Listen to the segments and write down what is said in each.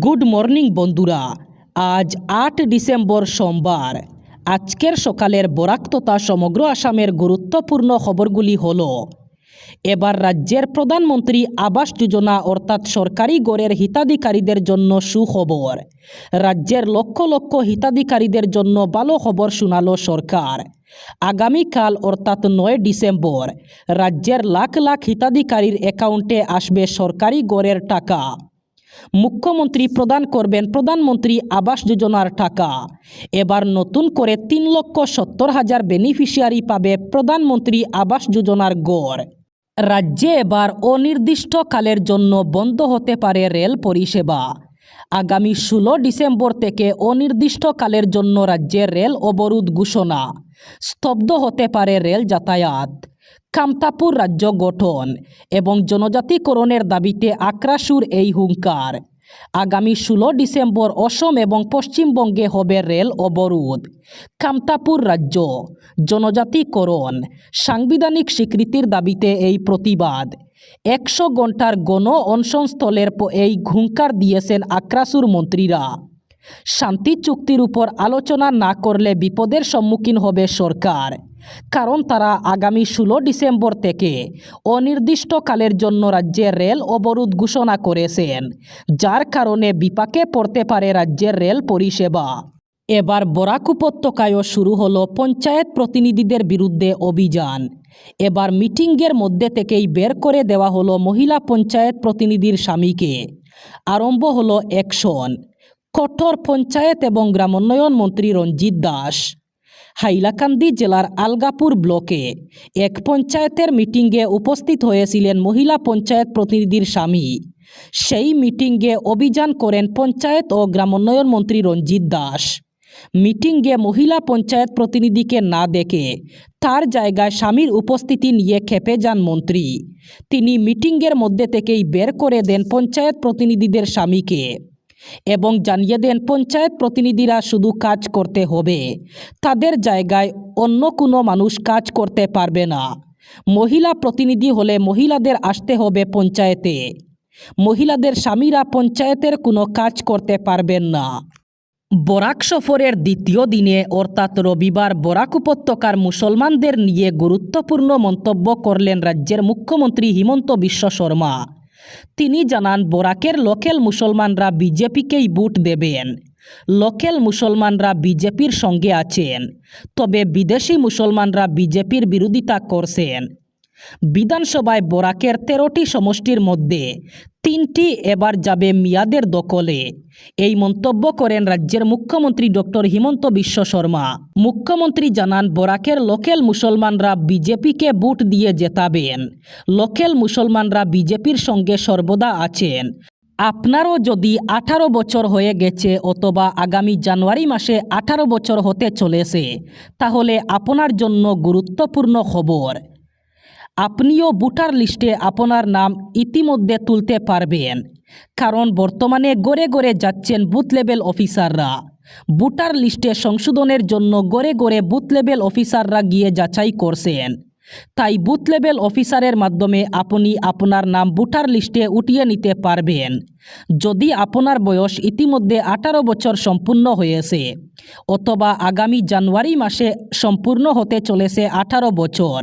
Good morning বন্ধুরা। আজ আট ডিসেম্বর সোমবার। আজকের সকালের বরাক তথা সমগ্র আসামের গুরুত্বপূর্ণ খবরগুলি হল, এবার রাজ্যের প্রধানমন্ত্রী আবাস যোজনা অর্থাৎ সরকারি গড়ের হিতাধিকারীদের জন্য সুখবর। রাজ্যের লক্ষ লক্ষ হিতাধিকারীদের জন্য ভালো খবর শোনালো সরকার। আগামীকাল অর্থাৎ নয় ডিসেম্বর, রাজ্যের লাখ লাখ হিতাধিকারীর অ্যাকাউন্টে আসবে সরকারি গড়ের টাকা। মুখ্যমন্ত্রী প্রদান করবেন প্রধানমন্ত্রী আবাস যোজনার টাকা। এবার নতুন করে তিন লক্ষ সত্তর হাজার বেনিফিশিয়ারি পাবে প্রধানমন্ত্রী আবাস যোজনার গড়। রাজ্যে এবার অনির্দিষ্টকালের জন্য বন্ধ হতে পারে রেল পরিষেবা। আগামী ষোলো ডিসেম্বর থেকে অনির্দিষ্টকালের জন্য রাজ্যের রেল অবরোধ ঘোষণা। স্তব্ধ হতে পারে রেল যাতায়াত। কামতাপুর রাজ্য গঠন এবং জনজাতিকরণের দাবিতে আক্রাসুর এই হুঙ্কার। আগামী ষোলো ডিসেম্বর অসম এবং পশ্চিমবঙ্গে হবে রেল অবরোধ। কামতাপুর রাজ্য, জনজাতিকরণ, সাংবিধানিক স্বীকৃতির দাবিতে এই প্রতিবাদ। একশো ঘণ্টার গণ অনশনস্থলের এই হুঙ্কার দিয়েছেন আক্রাসুর মন্ত্রীরা। শান্তি চুক্তির উপর আলোচনা না করলে বিপদের সম্মুখীন হবে সরকার। কারণ তারা আগামী ষোলো ডিসেম্বর থেকে অনির্দিষ্টকালের জন্য রাজ্যে রেল অবরোধ ঘোষণা করেছেন, যার কারণে বিপাকে পড়তে পারে রাজ্যের রেল পরিষেবা। এবার বরাক উপত্যকায়ও শুরু হলো পঞ্চায়েত প্রতিনিধিদের বিরুদ্ধে অভিযান। এবার মিটিংয়ের মধ্যে থেকেই বের করে দেওয়া হলো মহিলা পঞ্চায়েত প্রতিনিধির স্বামীকে। আরম্ভ হলো অ্যাকশন। কঠোর পঞ্চায়েত এবং গ্রামোন্নয়ন মন্ত্রী রঞ্জিত দাস। হাইলাকান্দি জেলার আলগাপুর ব্লকে এক পঞ্চায়েতের মিটিংয়ে উপস্থিত হয়েছিলেন মহিলা পঞ্চায়েত প্রতিনিধির স্বামী। সেই মিটিংয়ে অভিযান করেন পঞ্চায়েত ও গ্রামোন্নয়ন মন্ত্রী রঞ্জিত দাস। মিটিংয়ে মহিলা পঞ্চায়েত প্রতিনিধিকে না দেখে তার জায়গায় স্বামীর উপস্থিতি নিয়ে খেপে যান মন্ত্রী। তিনি মিটিংয়ের মধ্যে থেকেই বের করে দেন পঞ্চায়েত প্রতিনিধিদের স্বামীকে। এবং জানিয়ে দেন, পঞ্চায়েত প্রতিনিধিরা শুধু কাজ করতে হবে। তাদের জায়গায় অন্য কোনো মানুষ কাজ করতে পারবে না। মহিলা প্রতিনিধি হলে মহিলাদের আসতে হবে পঞ্চায়েতে। মহিলাদের স্বামীরা পঞ্চায়েতের কোনো কাজ করতে পারবেন না। বরাক সফরের দ্বিতীয় দিনে, অর্থাৎ রবিবার, বরাক উপত্যকার মুসলমানদের নিয়ে গুরুত্বপূর্ণ মন্তব্য করলেন রাজ্যের মুখ্যমন্ত্রী হিমন্ত বিশ্ব শর্মা। তিনি জানান, বরাকের লোকেল মুসলমানরা বিজেপিকেই বুট দেবেন। লোকেল মুসলমানরা বিজেপির সঙ্গে আছেন। তবে বিদেশি মুসলমানরা বিজেপির বিরোধিতা করছেন। বিধানসভায় বরাকের তেরোটি সমষ্টির মধ্যে তিনটি এবার যাবে মিয়াদের দখলে। এই মন্তব্য করেন রাজ্যের মুখ্যমন্ত্রী ডক্টর হিমন্ত বিশ্ব শর্মা। মুখ্যমন্ত্রী জানান, বরাকের লোকেল মুসলমানরা বিজেপিকে ভোট দিয়ে জেতাবেন। লোকেল মুসলমানরা বিজেপির সঙ্গে সর্বদা আছেন। আপনারও যদি আঠারো বছর হয়ে গেছে অথবা আগামী জানুয়ারি মাসে আঠারো বছর হতে চলেছে, তাহলে আপনার জন্য গুরুত্বপূর্ণ খবর। আপনিও ভোটার লিস্টে আপনার নাম ইতিমধ্যে তুলতে পারবেন। কারণ বর্তমানে গড়ে গড়ে যাচ্ছেন বুথ লেভেল অফিসাররা। ভোটার লিস্টে সংশোধনের জন্য গড়ে গড়ে বুথ লেভেল অফিসাররা গিয়ে যাচাই করছেন। তাই বুথ লেভেল অফিসারের মাধ্যমে আপনি আপনার নাম ভোটার লিস্টে উঠিয়ে নিতে পারবেন। যদি আপনার বয়স ইতিমধ্যে আঠারো বছর সম্পূর্ণ হয়েছে, অথবা আগামী জানুয়ারি মাসে সম্পূর্ণ হতে চলেছে আঠারো বছর,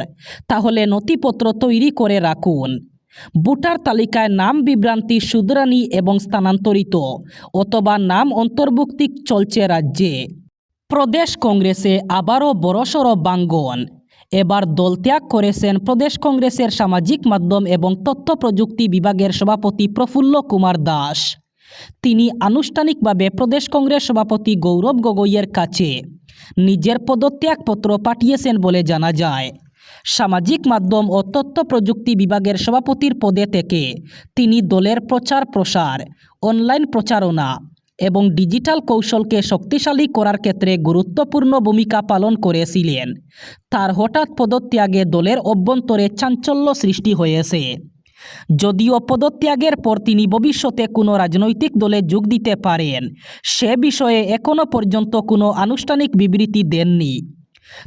তাহলে নথিপত্র তৈরি করে রাখুন। ভোটার তালিকায় নাম বিভ্রান্তি শুধরানি এবং স্থানান্তরিত, অথবা নাম অন্তর্ভুক্তি চলছে রাজ্যে। প্রদেশ কংগ্রেসে আবারও বড়সড় বাঙ্গন। এবার দল ত্যাগ করেছেন প্রদেশ কংগ্রেসের সামাজিক মাধ্যম এবং তথ্য প্রযুক্তি বিভাগের সভাপতি প্রফুল্ল কুমার দাস। তিনি আনুষ্ঠানিকভাবে প্রদেশ কংগ্রেস সভাপতি গৌরব গগৈয়ের কাছে নিজের পদত্যাগপত্র পাঠিয়েছেন বলে জানা যায়। সামাজিক মাধ্যম ও তথ্য প্রযুক্তি বিভাগের সভাপতির পদে থেকে তিনি দলের প্রচার প্রসার অনলাইন প্রচারণা এবং ডিজিটাল কৌশলকে শক্তিশালী করার ক্ষেত্রে গুরুত্বপূর্ণ ভূমিকা পালন করেছিলেন। তার হঠাৎ পদত্যাগে দলের অভ্যন্তরে চাঞ্চল্য সৃষ্টি হয়েছে। যদিও পদত্যাগের পর তিনি ভবিষ্যতে কোনো রাজনৈতিক দলে যোগ দিতে পারেন, সে বিষয়ে এখনও পর্যন্ত কোনো আনুষ্ঠানিক বিবৃতি দেননি।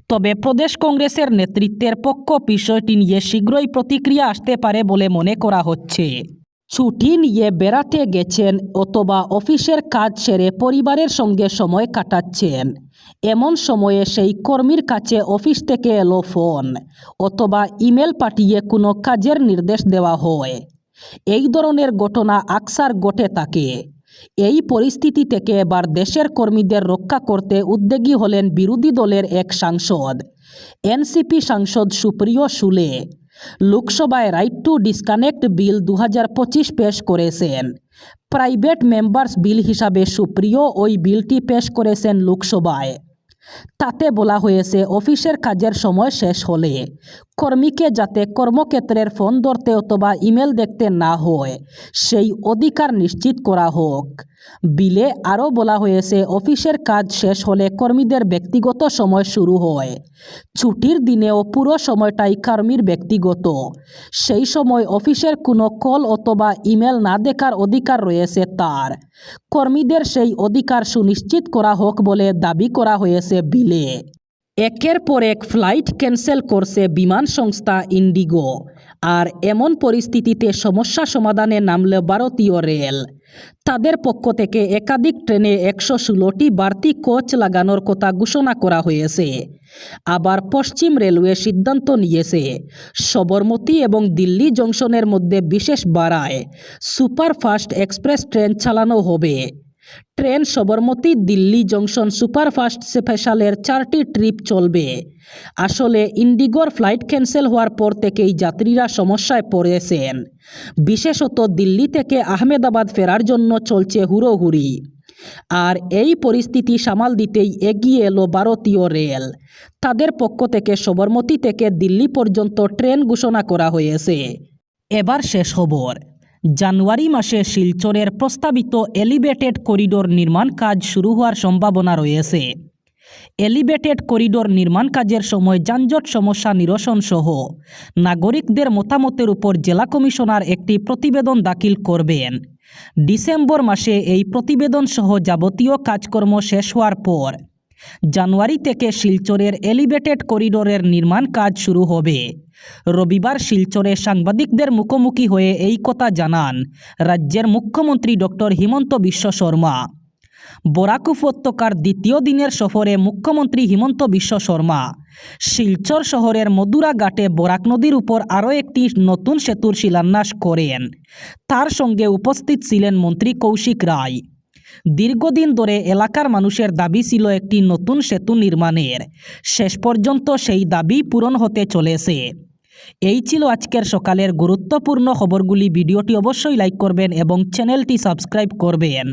তবে প্রদেশ কংগ্রেসের নেতৃত্বের পক্ষ বিষয়টি নিয়ে শীঘ্রই প্রতিক্রিয়া আসতে পারে বলে মনে করা হচ্ছে। ছুটি নিয়ে বেড়াতে গেছেন অথবা অফিসের কাজ সেরে পরিবারের সঙ্গে সময় কাটাচ্ছেন। এমন সময়ে সেই কর্মীর কাছে অফিস থেকে এলো ফোন অথবা ইমেল পাঠিয়ে কোনো কাজের নির্দেশ দেওয়া হয়। এই ধরনের ঘটনা আকসার ঘটে থাকে। এই পরিস্থিতি থেকে এবার দেশের কর্মীদের রক্ষা করতে উদ্যোগী হলেন বিরোধী দলের এক সাংসদ, এনসিপি সাংসদ সুপ্রিয় সুলে। লোকসভায় রাইট টু ডিসকানেক্ট বিল দু হাজার পঁচিশ পেশ করেছেন। প্রাইভেট মেম্বার্স বিল হিসাবে সুপ্রিয় ওই বিলটি পেশ করেছেন লোকসভায়। তাতে বলা হয়েছে, অফিসের কাজের সময় শেষ হলে কর্মীকে যাতে কর্মক্ষেত্রের ফোন ধরতে অথবা ইমেল দেখতে না হয়, সেই অধিকার নিশ্চিত করা হোক। বিলে আরও বলা হয়েছে, অফিসের কাজ শেষ হলে কর্মীদের ব্যক্তিগত সময় শুরু হয়। ছুটির দিনেও পুরো সময়টাই কর্মীর ব্যক্তিগত। সেই সময় অফিসের কোনো কল অথবা ইমেল না দেখার অধিকার রয়েছে তার। কর্মীদের সেই অধিকার সুনিশ্চিত করা হোক বলে দাবি করা হয়েছে বিলে। একের পর এক ফ্লাইট ক্যান্সেল করছে বিমান সংস্থা ইন্ডিগো আর এমন পরিস্থিতিতে সমস্যা সমাধানে নামল ভারতীয় রেল। তাদের পক্ষ থেকে একাধিক ট্রেনে একশো ষোলোটি বাড়তি কোচ লাগানোর কথা ঘোষণা করা হয়েছে। আবার পশ্চিম রেলওয়ে সিদ্ধান্ত নিয়েছে, সবরমতী এবং দিল্লি জংশনের মধ্যে বিশেষ বাড়ায় সুপারফাস্ট এক্সপ্রেস ট্রেন চালানো হবে। Train Sabarmati Delhi junction superfast স্পেশালের চারটি ট্রিপ চলবে। আসলে ইন্ডিগোর ফ্লাইট ক্যান্সেল হওয়ার পর থেকেই যাত্রীরা সমস্যায় পড়েছেন। বিশেষত দিল্লি থেকে আহমেদাবাদ ফেরার জন্য চলছে হুড়োহুড়ি। আর এই পরিস্থিতি সামাল দিতেই এগিয়ে এলো ভারতীয় রেল। তাদের পক্ষ থেকে সবরমতী থেকে দিল্লি পর্যন্ত ট্রেন ঘোষণা করা হয়েছে। এবার শেষ খবর। জানুয়ারি মাসে শিলচরের প্রস্তাবিত এলিভেটেড করিডোর নির্মাণ কাজ শুরু হওয়ার সম্ভাবনা রয়েছে। এলিভেটেড করিডোর নির্মাণ কাজের সময় যানজট সমস্যা নিরসন সহ নাগরিকদের মতামতের উপর জেলা কমিশনার একটি প্রতিবেদন দাখিল করবেন। ডিসেম্বর মাসে এই প্রতিবেদন সহ যাবতীয় কাজকর্ম শেষ হওয়ার পর জানুয়ারি থেকে শিলচরের এলিভেটেড করিডোরের নির্মাণ কাজ শুরু হবে। রবিবার শিলচরে সাংবাদিকদের মুখোমুখি হয়ে এই কথা জানান রাজ্যের মুখ্যমন্ত্রী ডক্টর হিমন্ত বিশ্ব শর্মা। বরাক উপত্যকার দ্বিতীয় দিনের সফরে মুখ্যমন্ত্রী হিমন্ত বিশ্ব শর্মা। শিলচর শহরের মধুরা ঘাটে বরাক নদীর উপর আরও একটি নতুন সেতুর শিলান্যাস করেন। তার সঙ্গে উপস্থিত ছিলেন মন্ত্রী কৌশিক রায়। দীর্ঘদিন ধরে এলাকার মানুষের দাবি ছিল একটি নতুন সেতু নির্মাণের। শেষ পর্যন্ত সেই দাবি পূরণ হতে চলেছে। এই ছিল আজকের সকালের গুরুত্বপূর্ণ খবরগুলি। ভিডিওটি অবশ্যই লাইক করবেন এবং চ্যানেলটি সাবস্ক্রাইব করবেন।